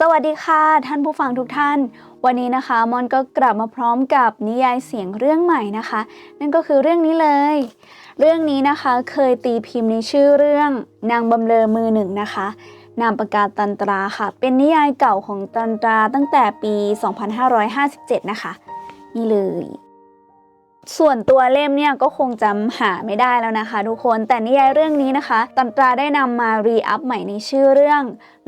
สวัสดีค่ะ ท่านผู้ฟังทุกท่าน วันนี้นะคะ มอนก็กลับมาพร้อมกับนิยายเสียงเรื่องใหม่นะคะ นั่นก็คือเรื่องนี้เลย เรื่องนี้นะคะเคยตีพิมพ์ในชื่อเรื่องนางบำเรอมือหนึ่งนะคะนามปากกาตันตราค่ะ เป็นนิยายเก่าของตันตราตั้งแต่ปี 2557 นะคะ นี่เลย ส่วนตัวเล่มเนี่ยก็คงจำหาไม่ได้แล้วนะคะ ทุกคนแต่นิยายเรื่องนี้นะคะตันตราได้นำมารีอัพใหม่ในชื่อเรื่อง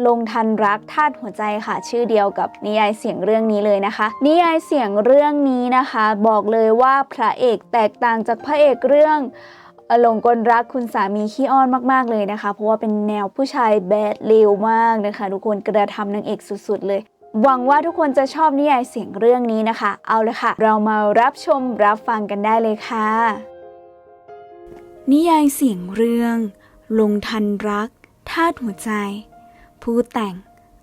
ลงทันรักธาตุหัวใจค่ะ ชื่อเดียวกับนิยายเสียงเรื่องนี้เลยนะคะ นิยายเสียงเรื่องนี้นะคะ บอกเลยว่าพระเอกแตกต่างจากพระเอกเรื่องอลงกลรักคุณสามีขี้อ้อนมาก ๆ เลยนะคะ เพราะว่าเป็นแนวผู้ชายแบดเลวมากนะคะ ทุกคนกระทำนางเอกสุด ๆ เลย หวังว่าทุกคนจะชอบนิยายเสียงเรื่องนี้นะคะ เอาเลยค่ะ เรามารับชมรับฟังกันได้เลยค่ะ นิยายเสียงเรื่อง ลงทันรักธาตุหัวใจ ผู้แต่ง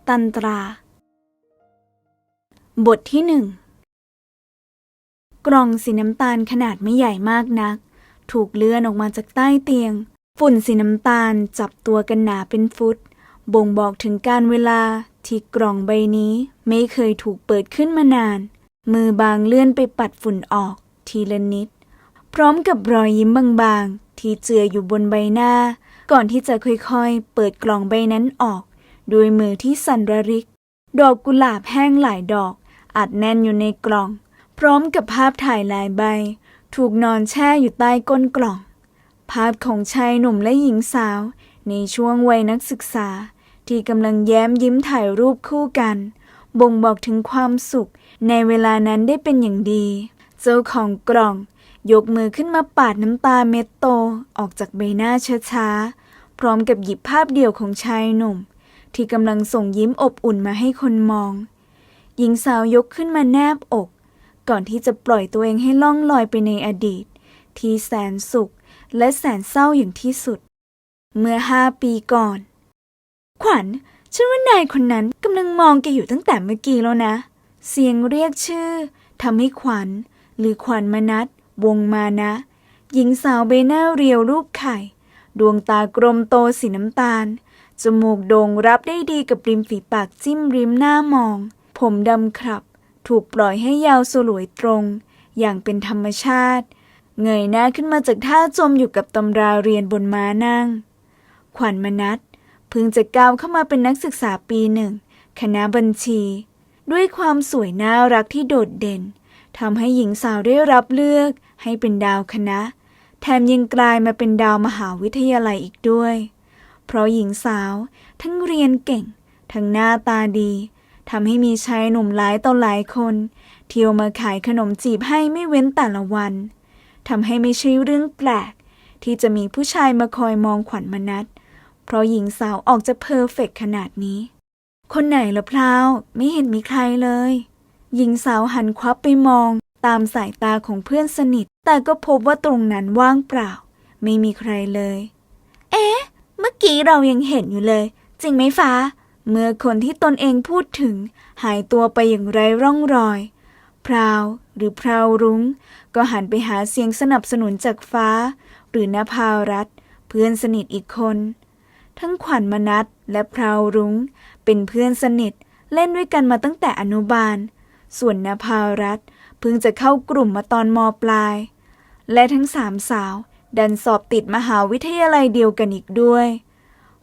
ตันตรา บทที่หนึ่งกล่องสีน้ำตาลขนาดไม่ใหญ่มากนัก ถูกเลื่อนออกมาจากใต้เตียง ฝุ่นสีน้ำตาลจับตัวกันหนาเป็นฟุต บ่งบอกถึงการเวลา ที่กล่องใบนี้ไม่เคยถูกเปิดขึ้นมานาน มือบางเลื่อนไปปัดฝุ่นออกทีละนิด พร้อมกับรอยยิ้มบางๆ ที่เจืออยู่บนใบหน้า ก่อนที่จะค่อยๆ เปิดกล่องใบนั้นออก ด้วยมือที่สั่นระริก ดอกกุหลาบแห้งหลายดอก อัดแน่นอยู่ในกล่อง พร้อมกับภาพถ่ายหลายใบ ถูกนอนแช่อยู่ใต้ก้นกล่อง ภาพของชายหนุ่มและหญิงสาว ในช่วงวัยนักศึกษา ที่กำลังแย้มยิ้มถ่ายรูปคู่กัน บ่งบอกถึงความสุข ในเวลานั้นได้เป็นอย่างดี เจ้าของกล่อง ยกมือขึ้นมาปาดน้ำตาเม็ดโตออกจากใบหน้าช้าๆ พร้อมกับหยิบภาพเดี่ยวของชายหนุ่ม ที่กำลังส่งยิ้มอบอุ่นมาให้คนมอง หญิงสาวยกขึ้นมาแนบอก ก่อนที่จะปล่อยตัวเองให้ล่องลอยไปในอดีต ที่แสนสุขและแสนเศร้าอย่างที่สุด เมื่อห้าปีก่อน ขวัญ ฉันว่านายคนนั้นกำลังมองแกอยู่ตั้งแต่เมื่อกี้แล้วนะ เสียงเรียกชื่อทำให้ขวัญ หรือขวัญมนัดวงมานะ หญิงสาวใบหน้าเรียวรูปไข่ ดวงตากลมโตสีน้ำตาล จมูกโด่งรับได้ดีกับริมฝีปากจิ้มริมหน้ามอง ผมดำครับ ถูกปล่อยให้ยาวสลวยตรง อย่างเป็นธรรมชาติ เงยหน้าขึ้นมาจากท่าจมอยู่กับตำราเรียนบนม้านั่ง ขวัญมนัด เพิ่งจะก้าวเข้ามาเป็นนักศึกษาปีหนึ่ง คณะบัญชี ด้วยความสวยน่ารักที่โดดเด่นทำให้หญิงสาวได้รับเลือกให้เป็นดาวคณะ แถมยังกลายมาเป็นดาวมหาวิทยาลัยอีกด้วย เพราะหญิงสาวทั้งเรียนเก่ง ทั้งหน้าตาดีทำให้มีชายหนุ่มหลายต่อหลายคน เที่ยวมาขายขนมจีบให้ไม่เว้นแต่ละวันทำให้ไม่ใช่เรื่องแปลก ที่จะมีผู้ชายมาคอยมองขวัญมนัด เพราะหญิงสาวออกจะเพอร์เฟกต์ขนาดนี้ คนไหนละพราวไม่เห็นมีใครเลย หญิงสาวหันควับไปมอง ตามสายตาของเพื่อนสนิท แต่ก็พบว่าตรงนั้นว่างเปล่า ไม่มีใครเลย เอ๊ะ เมื่อกี้เรายังเห็นอยู่เลย จริงไหมฟ้า เมื่อคนที่ตนเองพูดถึง หายตัวไปอย่างไรร่องรอยพราวหรือพราวรุง้ง ก็หันไปหาเสียงสนับสนุนจากฟ้า หรือนภารัตเพื่อนสนิทอีกคน ทั้งขวัญมนัดและพราวรุง้ง เป็นเพื่อนสนิทเล่นด้วยกันมาตั้งแต่อนุบาล ส่วนนภารัตเพิ่งจะเข้ากลุ่มมาตอนมปลาย และทั้งสามสาว ดันสอบติดมหาวิทยาลัยเดียวกันอีกด้วย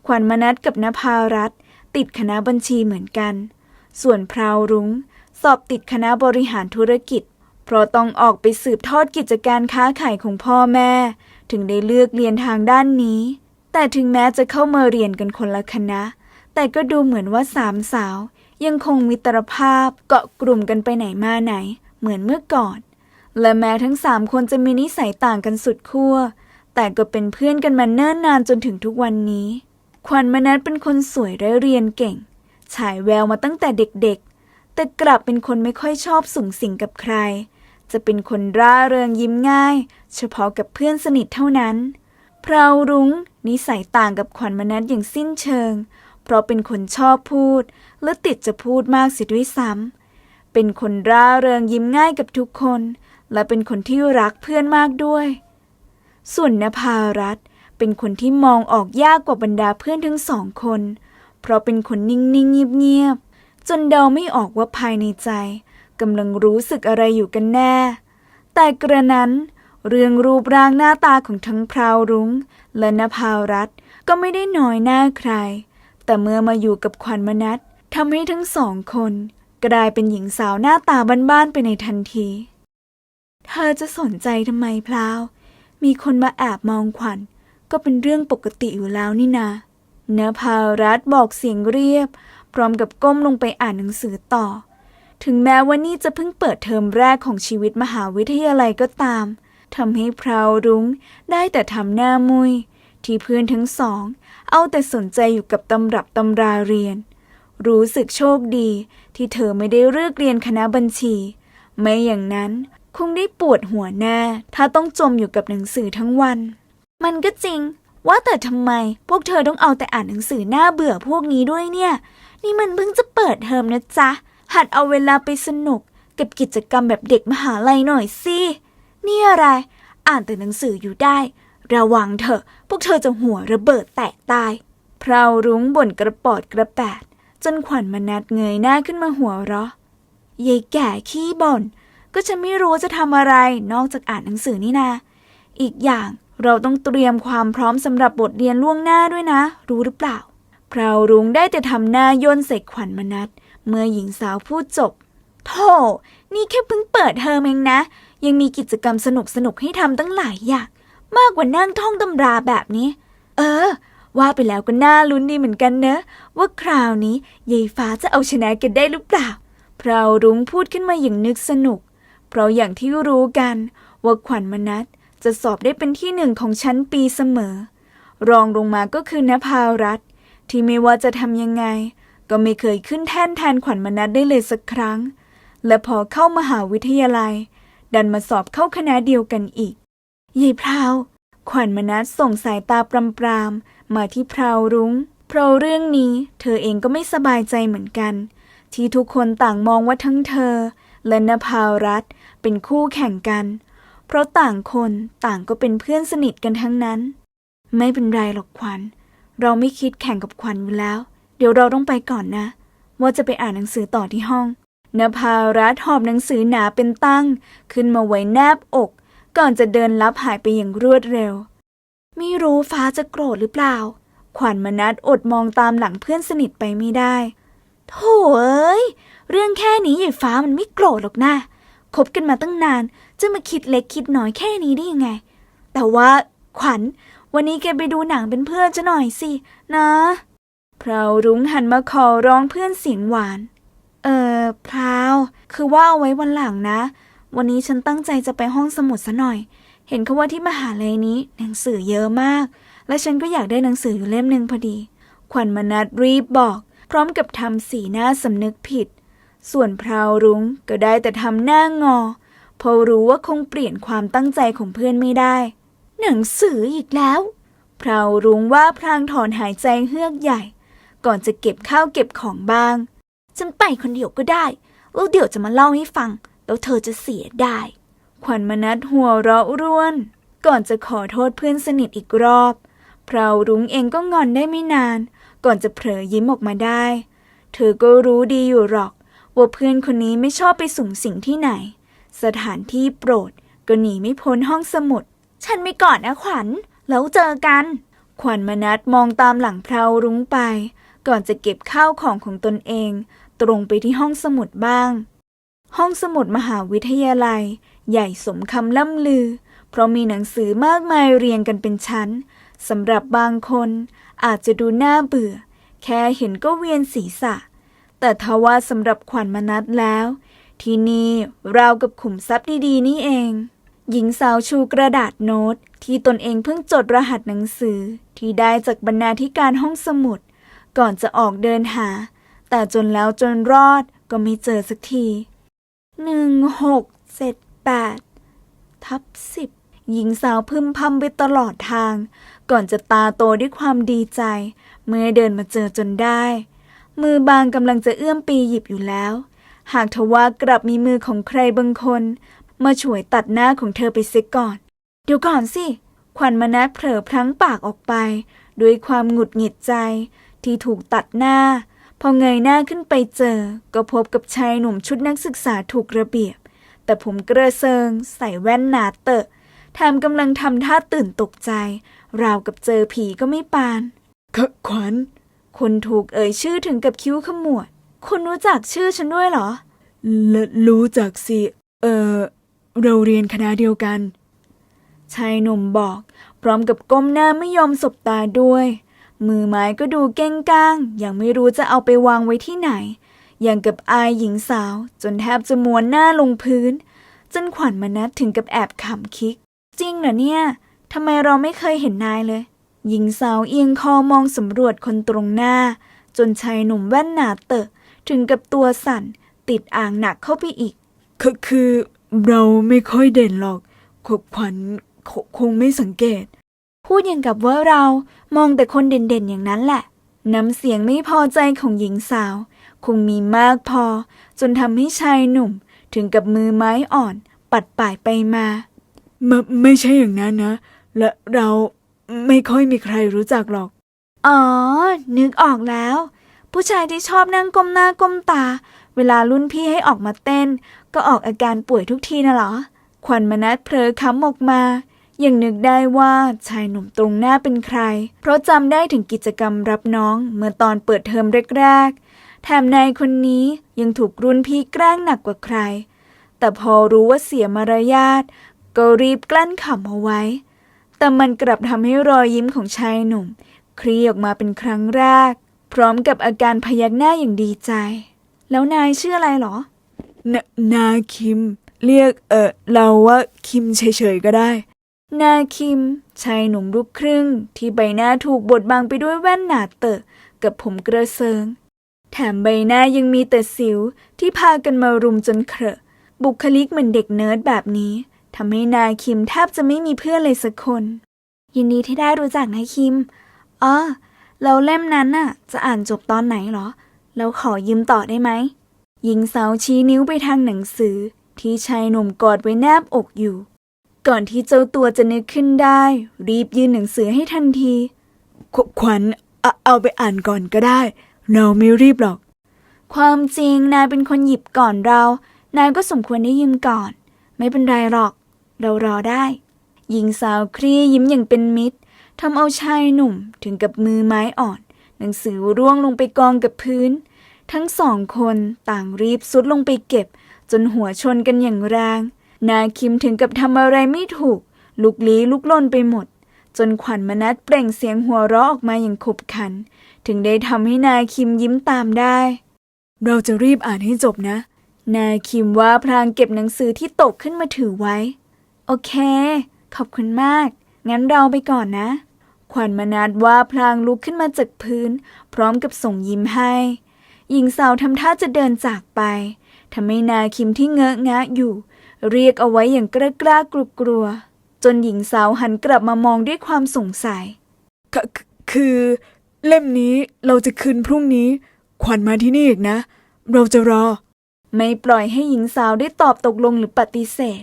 ขวัญมนัดกับนภารัตติดคณะบัญชีเหมือนกัน ส่วนพราวรุง้ง สอบติดคณะบริหารธุรกิจ เพราะต้องออกไปสืบทอดกิจการค้าขายของพ่อแม่ ถึงได้เลือกเรียนทางด้านนี้ แต่ถึงแม้จะเข้ามาเรียนกันคนละคณะ แต่ก็ดูเหมือนว่าสามสาว ยังคงมิตรภาพเกาะกลุ่มกันไปไหนมาไหน เหมือนเมื่อก่อน และแม้ทั้งสามคนจะมีนิสัยต่างกันสุดขั้ว แต่ก็เป็นเพื่อนกันมาเนิ่นนานจนถึงทุกวันนี้ ขวัญมนัดเป็นคนสวยและเรียนเก่ง ฉายแววมาตั้งแต่เด็กๆ แต่กลับเป็นคนไม่ค่อยชอบสุงสิงกับใคร จะเป็นคนร่าเริงยิ้มง่าย เฉพาะกับเพื่อนสนิทเท่านั้น พราวรุง้งนิสัยต่างกับขวัญมนัดอย่างสิ้นเชิง เพราะเป็นคนชอบพูด และติดจะพูดมากเสียด้วยซ้ำเป็นคนร่าเริงยิ้มง่ายกับทุกคน และเป็นคนที่รักเพื่อนมากด้วย ส่วนนภารัตน์เป็นคนที่มองออกยากกว่าบรรดาเพื่อนทั้งสองคน เพราะเป็นคนนิ่งๆเงียบๆจนเดาไม่ออกว่าภายในใจกำลังรู้สึกอะไรอยู่กันแน่ แต่กระนั้น เรื่องรูปร่างหน้าตาของทั้งพราวรุง้ง และนภารัตก็ไม่ได้น้อยหน้าใคร แต่เมื่อมาอยู่กับขวัญมนัสทำให้ทั้งสองคนกลายเป็นหญิงสาวหน้าตาบ้านๆไปในทันที เธอจะสนใจทำไมพลาว มีคนมาแอบมองขวัญ ก็เป็นเรื่องปกติอยู่แล้วนี่นาเนภารัตบอกเสียงเรียบ พร้อมกับก้มลงไปอ่านหนังสือต่อ ถึงแม้ว่านี่จะเพิ่งเปิดเทอมแรกของชีวิตมหาวิทยาลัยก็ตาม ทำให้พราวรุ้งได้แต่ทำหน้ามุย ที่เพื่อนทั้งสอง เอาแต่สนใจอยู่กับตำรับตำราเรียน รู้สึกโชคดีที่เธอไม่ได้เลือกเรียนคณะบัญชี ไม่อย่างนั้นคงได้ปวดหัวแน่ถ้าต้องจมอยู่กับหนังสือทั้งวัน มันก็จริง ว่าแต่ทำไมพวกเธอต้องเอาแต่อ่านหนังสือหน้าเบื่อพวกนี้ด้วยเนี่ย นี่มันเพิ่งจะเปิดเทอมนะจ๊ะ หัดเอาเวลาไปสนุกกับกิจกรรมแบบเด็กมหาลัยหน่อยสิ นี่อะไร อ่านแต่หนังสืออยู่ได้ ระวังเถอะ พวกเธอจะหัวระเบิดแตกตาย พราวรุ้งบ่นกระปอดกระแปด จนขวัญมนัดเงยหน้าขึ้นมาหัวเราะยายแก่ขี้บ่น ก็ฉันไม่รู้จะทำอะไรนอกจากอ่านหนังสือนี่นา อีกอย่างเราต้องเตรียมความพร้อมสำหรับบทเรียนล่วงหน้าด้วยนะ รู้หรือเปล่า พราวรุ้งได้แต่ทำหน้าย่นใส่ขวัญมนัดเมื่อหญิงสาวพูดจบโธ่นี่แค่เพิ่งเปิดเทอมเองนะ ยังมีกิจกรรมสนุกสนุกให้ทำตั้งหลายอย่าง มากกว่านั่งท่องตำราแบบนี้ เออ ว่าไปแล้วก็น่าลุ้นดีเหมือนกันเนอะ ว่าคราวนี้ยายฟ้าจะเอาชนะกันได้หรือเปล่าพราวรุ้งพูดขึ้นมาอย่างนึกสนุก เพราะอย่างที่รู้กัน ว่าขวัญมนัสจะสอบได้เป็นที่หนึ่งของชั้นปีเสมอ รองลงมาก็คือนภารัตที่ไม่ว่าจะทำยังไง ก็ไม่เคยขึ้นแท่นแทนขวัญมนัสได้เลยสักครั้ง และพอเข้ามหาวิทยาลัย ดันมาสอบเข้าคณะเดียวกันอีกยายพราว ขวัญมนัสส่งสายตาปรามมาที่พราวรุง้ง เพราะเรื่องนี้เธอเองก็ไม่สบายใจเหมือนกัน ที่ทุกคนต่างมองว่าทั้งเธอ และนภารัตน์เป็นคู่แข่งกัน เพราะต่างคนต่างก็เป็นเพื่อนสนิทกันทั้งนั้น ไม่เป็นไรหรอกขวัญ เราไม่คิดแข่งกับขวัญอยู่แล้ว เดี๋ยวเราต้องไปก่อนนะ ว่าจะไปอ่านหนังสือต่อที่ห้อง นภารัตหอบหนังสือหนาเป็นตั้ง ขึ้นมาไว้แนบอก ก่อนจะเดินลับหายไปอย่างรวดเร็ว ไม่รู้ฟ้าจะโกรธหรือเปล่า ขวัญมนัดอดมองตามหลังเพื่อนสนิทไปไม่ได้โถ่เอ้ย เรื่องแค่นี้ยายฟ้ามันไม่โกรธหรอกนะคบกันมาตั้งนาน จะมาคิดเล็กคิดน้อยแค่นี้ได้ยังไง แต่ว่าขวัญ วันนี้แกไปดูหนังเป็นเพื่อนจะหน่อยสิ นะพรารุ้งหันมาขอร้องเพื่อนเสียงหวาน เออพราว คือว่าเอาไว้วันหลังนะ วันนี้ฉันตั้งใจจะไปห้องสมุดซะหน่อย เห็นเขาว่าที่มหาลัยนี้หนังสือเยอะมาก และฉันก็อยากได้หนังสืออยู่เล่มหนึ่งพอดี ขวัญมนัดรีบบอก พร้อมกับทำสีหน้าสำนึกผิด ส่วนพราวรุ้งก็ได้แต่ทำหน้างอเพราะรู้ว่าคงเปลี่ยนความตั้งใจของเพื่อนไม่ได้ หนังสืออีกแล้ว พราวรุ้งว่าพลางถอนหายใจเฮือกใหญ่ ก่อนจะเก็บข้าวเก็บของบ้าง ฉันไปคนเดียวก็ได้ แล้วเดี๋ยวจะมาเล่าให้ฟัง แล้วเธอจะเสียได้ ขวัญมนัดหัวเราะร่วน ก่อนจะขอโทษเพื่อนสนิทอีกรอบ พราวรุ้งเองก็งอนได้ไม่นาน ก่อนจะเผลอยิ้มออกมาได้ เธอก็รู้ดีอยู่หรอก ว่าเพื่อนคนนี้ไม่ชอบไปสุ่มสิ่งที่ไหน สถานที่โปรดก็หนีไม่พ้นห้องสมุด ฉันไม่ก่อนนะขวัญ แล้วเจอกัน ขวัญมนัดมองตามหลังพราวรุ้งไป ก่อนจะเก็บข้าวของของตนเอง ตรงไปที่ห้องสมุดบ้าง ห้องสมุดมหาวิทยาลัย ใหญ่สมคำล่ำลือ เพราะมีหนังสือมากมายเรียงกันเป็นชั้นสำหรับบางคนอาจจะดูน่าเบื่อ แค่เห็นก็เวียนศีรษะ แต่ทว่าสำหรับขวัญมนัดแล้ว ที่นี่ราวกับขุมทรัพย์ดีๆนี่เอง หญิงสาวชูกระดาษโน้ตที่ตนเองเพิ่งจดรหัสหนังสือที่ได้จากบรรณาธิการห้องสมุด ก่อนจะออกเดินหา แต่จนแล้วจนรอดก็ไม่เจอสักทีหนึ่งหกเจ็ดแปดทับสิบหญิงสาวพึมพำไปตลอดทาง ก่อนจะตาโตด้วยความดีใจ เมื่อเดินมาเจอจนได้ มือบางกำลังจะเอื้อมปีหยิบอยู่แล้ว หากทว่ากลับมีมือของใครบางคน มาฉวยตัดหน้าของเธอไปเสียก่อน เดี๋ยวก่อนสิ ขวัญมนัสเผลอพลั้งปากออกไป ด้วยความหงุดหงิดใจ ที่ถูกตัดหน้า พอเงยหน้าขึ้นไปเจอ ก็พบกับชายหนุ่มชุดนักศึกษาถูกระเบียบ แต่ผมกระเซิง ใส่แว่นหนาเตอะแถมกำลังทำท่าตื่นตกใจ ราวกับเจอผีก็ไม่ปานขขวัญ คนถูกเอ่ยชื่อถึงกับคิ้วขมวด คุณรู้จักชื่อฉันด้วยเหรอละรู้จักสิ เออเราเรียนคณะเดียวกัน ชายหนุ่มบอก พร้อมกับก้มหน้าไม่ยอมสบตาด้วย มือไม้ก็ดูเก้งก้าง ยังไม่รู้จะเอาไปวางไว้ที่ไหน อย่างกับอายหญิงสาว จนแทบจะม้วนหน้าลงพื้น จนขวัญมนัดถึงกับแอบขำคิก จริงเหรอเนี่ยทำไมเราไม่เคยเห็นนายเลย หญิงสาวเอียงคอมองสำรวจคนตรงหน้า จนชายหนุ่มแว่นหนาเตอะ ถึงกับตัวสั่น ติดอ่างหนักเข้าไปอีกคือคือเราไม่ค่อยเด่นหรอกขขวัญคคงไม่สังเกต พูดอย่างกับว่าเรา มองแต่คนเด่นๆอย่างนั้นแหละ น้ำเสียงไม่พอใจของหญิงสาว คงมีมากพอ จนทำให้ชายหนุ่ม ถึงกับมือไม้อ่อน ปัดป่ายไปมาไม่ไม่ใช่อย่างนั้นนะ และเราไม่ค่อยมีใครรู้จักหรอก อ๋อ นึกออกแล้ว ผู้ชายที่ชอบนั่งก้มหน้าก้มตา เวลารุ่นพี่ให้ออกมาเต้น ก็ออกอาการป่วยทุกทีน่ะเหรอขวัญมนัสเผลอค้ำออกมา ยังนึกได้ว่าชายหนุ่มตรงหน้าเป็นใคร เพราะจำได้ถึงกิจกรรมรับน้องเมื่อตอนเปิดเทอมแรกๆ แถมนายคนนี้ยังถูกรุ่นพี่แกล้งหนักกว่าใคร แต่พอรู้ว่าเสียมารยาทก็รีบกลั้นขำเอาไว้ แต่มันกลับทำให้รอยยิ้มของชายหนุ่ม คลี่ออกมาเป็นครั้งแรก พร้อมกับอาการพยักหน้าอย่างดีใจ แล้วนายชื่ออะไรเหรอนนาคิม เรียกเออเราว่าคิมเฉยๆก็ได้ นาคิม ชายหนุ่มลูกครึ่ง ที่ใบหน้าถูกบดบังไปด้วยแว่นหนาเตอะ กับผมกระเซิง แถมใบหน้ายังมีแต่สิวที่พากันมารุมจนเครอะบุคลิกเหมือนเด็กเนิร์ดแบบนี้ทำให้นาคิมแทบจะไม่มีเพื่อนเลยสักคน ยินดีที่ได้รู้จักนาคิมอ๋อแล้วเล่มนั้นน่ะ จะอ่านจบตอนไหนเหรอ แล้วขอยืมต่อได้ไหมหญิงสาวชี้นิ้วไปทางหนังสือ ที่ชายหนุ่มกอดไว้แนบอกอยู่ ก่อนที่เจ้าตัวจะนึกขึ้นได้ รีบยื่นหนังสือให้ทันที ขขวัญเอาเอาไปอ่านก่อนก็ได้ เราไม่รีบหรอก ความจริงนายเป็นคนหยิบก่อนเรา นายก็สมควรได้ยืมก่อน ไม่เป็นไรหรอก เรารอได้ หญิงสาวคลี่ยิ้มอย่างเป็นมิตรทำเอาชายหนุ่มถึงกับมือไม้อ่อน หนังสือร่วงลงไปกองกับพื้น ทั้งสองคนต่างรีบซุดลงไปเก็บ จนหัวชนกันอย่างแรง นาคิมถึงกับทำอะไรไม่ถูก ลุกลี้ลุกลนไปหมด จนขวัญมนัดเปล่งเสียงหัวเราะออกมาอย่างขบขัน ถึงได้ทำให้นาคิมยิ้มตามได้ เราจะรีบอ่านให้จบนะ นายคิมว่าพลางเก็บหนังสือที่ตกขึ้นมาถือไว้ โอเค ขอบคุณมาก งั้นเราไปก่อนนะ ขวัญมนาดว่าพลางลุกขึ้นมาจากพื้น พร้อมกับส่งยิ้มให้ หญิงสาวทำท่าจะเดินจากไปทำให้นาคิมที่เงอะงะอยู่ เรียกเอาไว้อย่างกล้ากล้ากลัวกลัวๆจนหญิงสาวหันกลับมามองด้วยความสงสัยคคคือ เล่มนี้เราจะคืนพรุ่งนี้ ขวัญมาที่นี่อีกนะ เราจะรอ ไม่ปล่อยให้หญิงสาวได้ตอบตกลงหรือปฏิเสธ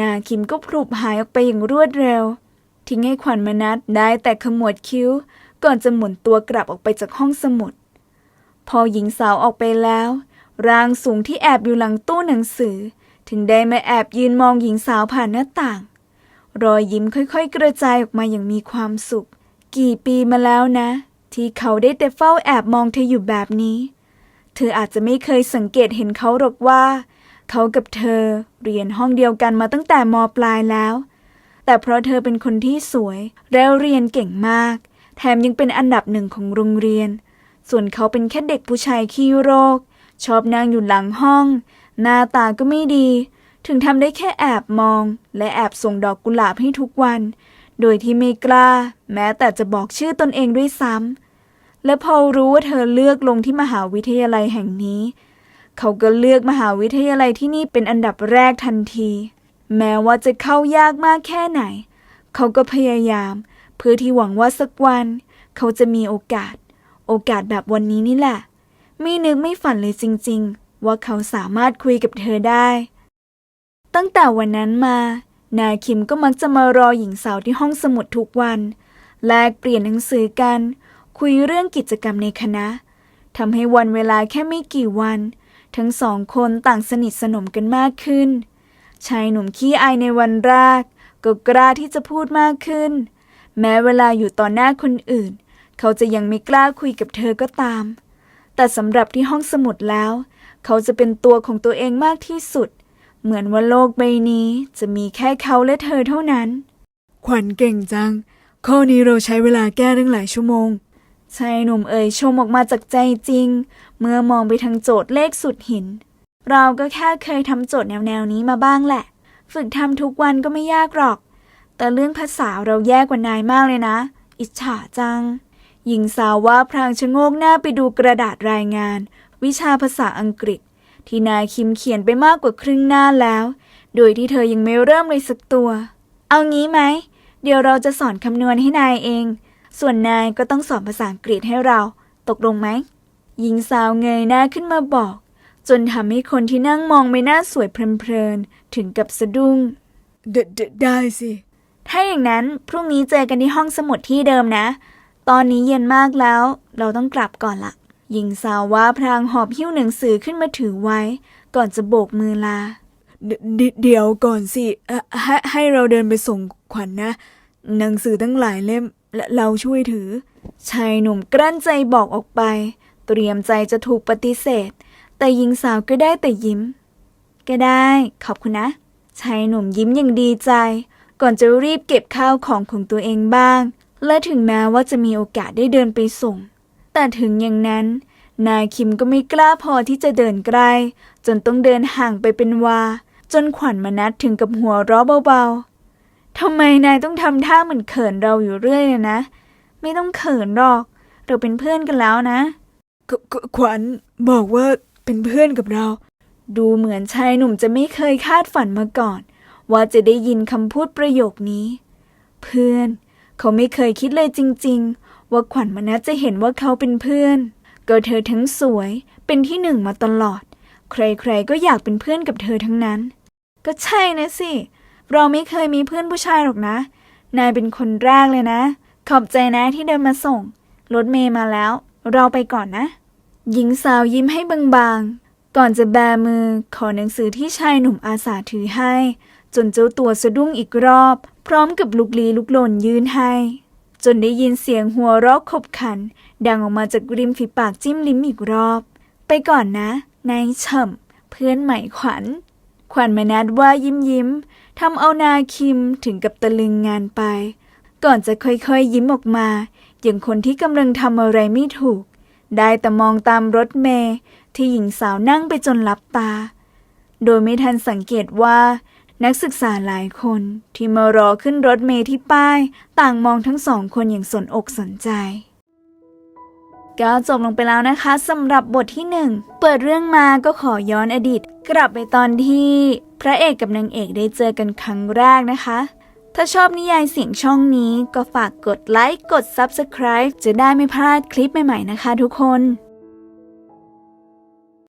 นาคิมก็พลุบหายออกไปอย่างรวดเร็ว ทิ้งให้ขวัญมนัดได้แต่ขมวดคิ้ว ก่อนจะหมุนตัวกลับออกไปจากห้องสมุด พอหญิงสาวออกไปแล้ว ร่างสูงที่แอบอยู่หลังตู้หนังสือ ถึงได้มาแอบยืนมองหญิงสาวผ่านหน้าต่าง รอยยิ้มค่อยๆ กระจายออกมาอย่างมีความสุข กี่ปีมาแล้วนะ ที่เขาได้แต่เฝ้าแอบมองเธออยู่แบบนี้ เธออาจจะไม่เคยสังเกตเห็นเขาหรอกว่า เขากับเธอเรียนห้องเดียวกันมาตั้งแต่มปลายแล้ว แต่เพราะเธอเป็นคนที่สวยแล้วเรียนเก่งมาก แถมยังเป็นอันดับหนึ่งของโรงเรียน ส่วนเขาเป็นแค่เด็กผู้ชายขี้โรค ชอบนั่งอยู่หลังห้อง หน้าตาก็ไม่ดี ถึงทำได้แค่แอบมอง และแอบส่งดอกกุหลาบให้ทุกวัน โดยที่ไม่กล้า แม้แต่จะบอกชื่อตนเองด้วยซ้ำและพอรู้ว่าเธอเลือกลงที่มหาวิทยาลัยแห่งนี้ เขาก็เลือกมหาวิทยาลัยที่นี่เป็นอันดับแรกทันที แม้ว่าจะเข้ายากมากแค่ไหน เขาก็พยายาม เพื่อที่หวังว่าสักวัน เขาจะมีโอกาส โอกาสแบบวันนี้นี่แหละ ไม่นึกไม่ฝันเลยจริง ๆ ว่าเขาสามารถคุยกับเธอได้ ตั้งแต่วันนั้นมา นาคิมก็มักจะมารอหญิงสาวที่ห้องสมุดทุกวัน แลกเปลี่ยนหนังสือกัน คุยเรื่องกิจกรรมในคณะทำให้วันเวลาแค่ไม่กี่วัน ทั้งสองคนต่างสนิทสนมกันมากขึ้น ชายหนุ่มขี้อายในวันแรก ก็กล้าที่จะพูดมากขึ้น แม้เวลาอยู่ต่อหน้าคนอื่น เขาจะยังไม่กล้าคุยกับเธอก็ตาม แต่สำหรับที่ห้องสมุดแล้ว เขาจะเป็นตัวของตัวเองมากที่สุด เหมือนว่าโลกใบนี้จะมีแค่เขาและเธอเท่านั้น ขวัญเก่งจัง ข้อนี้เราใช้เวลาแก้ตั้งหลายชั่วโมงชายหนุ่มเอ่ยชมออกมาจากใจจริง เมื่อมองไปทางโจทย์เลขสุดหิน เราก็แค่เคยทำโจทย์แนวๆนี้มาบ้างแหละ ฝึกทำทุกวันก็ไม่ยากหรอก แต่เรื่องภาษาเราแย่กว่านายมากเลยนะ อิจฉาจัง หญิงสาวว่าพรางชะโงกหน้าไปดูกระดาษรายงาน วิชาภาษาอังกฤษ ที่นายคิมเขียนไปมากกว่าครึ่งหน้าแล้ว โดยที่เธอยังไม่เริ่มเลยสักตัว เอางี้ไหม เดี๋ยวเราจะสอนคำนวณให้นายเอง ส่วนนายก็ต้องสอนภาษาอังกฤษให้เรา ตกลงไหม หญิงสาวเงยหน้าขึ้นมาบอก จนทำให้คนที่นั่งมองไม่น่าสวยเพลินๆถึงกับสะดุ้งไดไดได้สิ ถ้าอย่างนั้นพรุ่งนี้เจอกันที่ห้องสมุดที่เดิมนะ ตอนนี้เย็นมากแล้ว เราต้องกลับก่อนละ หญิงสาวว่าพรางหอบหิ้วหนังสือขึ้นมาถือไว้ ก่อนจะโบกมือลา เด,เดี๋ยวก่อนสิให้ให้เราเดินไปส่งขวัญนะ หนังสือตั้งหลายเล่มและเราช่วยถือ ชายหนุ่มกลั้นใจบอกออกไป เตรียมใจจะถูกปฏิเสธ แต่หญิงสาวก็ได้แต่ยิ้ม ก็ได้ ขอบคุณนะ ชายหนุ่มยิ้มอย่างดีใจ ก่อนจะรีบเก็บข้าวของของตัวเองบ้าง และถึงแม้ว่าจะมีโอกาสได้เดินไปส่ง แต่ถึงอย่างนั้น นายคิมก็ไม่กล้าพอที่จะเดินใกล้จนต้องเดินห่างไปเป็นวา จนขวัญมานัดถึงกับหัวเราะเบาๆทำไมนายต้องทำท่าเหมือนเขินเราอยู่เรื่อยเลยนะ ไม่ต้องเขินหรอก เราเป็นเพื่อนกันแล้วนะขขขวัญบอกว่าเป็นเพื่อนกับเรา ดูเหมือนชายหนุ่มจะไม่เคยคาดฝันมาก่อน ว่าจะได้ยินคำพูดประโยคนี้ เพื่อน เขาไม่เคยคิดเลยจริง ๆ ว่าขวัญมนัสจะเห็นว่าเขาเป็นเพื่อน ก็เธอทั้งสวยเป็นที่หนึ่งมาตลอด ใครๆก็อยากเป็นเพื่อนกับเธอทั้งนั้น ก็ใช่นะสิ เราไม่เคยมีเพื่อนผู้ชายหรอกนะ นายเป็นคนแรกเลยนะ ขอบใจนะที่เดินมาส่ง รถเมย์มาแล้ว เราไปก่อนนะ หญิงสาวยิ้มให้บางๆ ก่อนจะแบมือขอหนังสือที่ชายหนุ่มอาสาถือให้ จนเจ้าตัวสะดุ้งอีกรอบ พร้อมกับลุกลี้ลุกลนยื่นให้ จนได้ยินเสียงหัวเราะขบขัน ดังออกมาจากริมฝีปากจิ้มลิ้มอีกรอบ ไปก่อนนะ นายเฉ่ำเพื่อนใหม่ขวัญ ขวัญมานัดว่ายิ้มยิ้มทำเอานาคิมถึงกับตะลึงงานไป ก่อนจะค่อยๆยิ้มออกมา อย่างคนที่กำลังทำอะไรไม่ถูก ได้แต่มองตามรถเมย์ที่หญิงสาวนั่งไปจนลับตา โดยไม่ทันสังเกตว่า นักศึกษาหลายคนที่มารอขึ้นรถเมย์ที่ป้าย ต่างมองทั้งสองคนอย่างสนอกสนใจก็จบลงไปแล้วนะคะสำหรับบทที่หนึ่งเปิดเรื่องมาก็ขอย้อนอดีต กลับไปตอนที่พระเอกกับนางเอกได้เจอกันครั้งแรกนะคะ ถ้าชอบนิยายเสียงช่องนี้ก็ฝากกดไลค์กด Subscribe จะได้ไม่พลาดคลิปใหม่ๆนะคะทุกคน